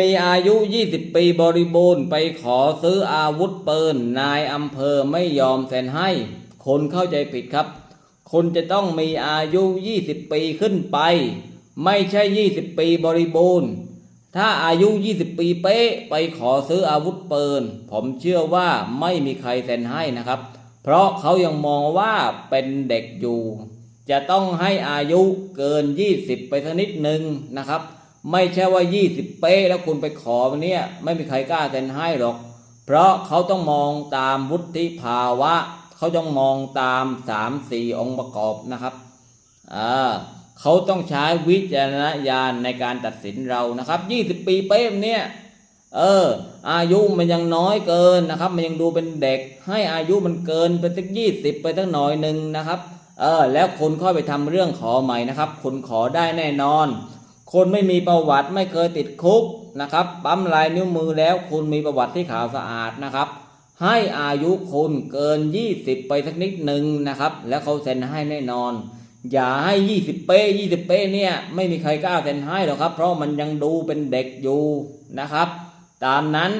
มีอายุ 20 ปีบริบูรณ์ไปขอซื้ออาวุธปืนนายอำเภอไม่ยอมเซ็นให้ คนเข้าใจผิดครับ คนจะต้องมีอายุ 20 ปีขึ้นไป ไม่ใช่ 20 ปีบริบูรณ์ ถ้าอายุ 20 ปีเป๊ะไปขอซื้ออาวุธปืน ผมเชื่อว่าไม่มีใครเซ็นให้นะครับ เพราะเขายังมองว่าเป็นเด็กอยู่ จะต้องให้อายุเกิน 20 ไปสักนิดหนึ่งนะครับ ไม่ใช่ว่า20เป๊ะแล้วคุณไปขอวันเนี้ยไม่มีใครกล้าเซ็นให้หรอก เพราะเขาต้องมองตามวุฒิภาวะ เขาต้องมองตาม3-4องค์ประกอบนะครับอ่าเขาต้องใช้วิจารณญาณในการตัดสินเรานะครับ20ปีเป๊ะเนี่ยเออ อายุมันยังน้อยเกินนะครับ มันยังดูเป็นเด็ก ให้อายุมันเกินไปสักยี่สิบไปสักหน่อยหนึ่งนะครับ เออ แล้วคุณค่อยไปทำเรื่องขอใหม่นะครับ คุณขอได้แน่นอน คนไม่มีประวัติไม่เคยติดคุกนะครับปั๊มลายนิ้วมือแล้วคุณมีประวัติที่ขาวสะอาดนะครับ ให้อายุคุณเกิน 20 ไปสักนิดหนึ่งนะครับ แล้วเขาเซ็นให้แน่นอน อย่าให้ 20 เป้20 เป้เนี่ยไม่มีใครกล้าเซ็นให้หรอกครับ เพราะมันยังดูเป็นเด็กอยู่นะครับ ตามนั้น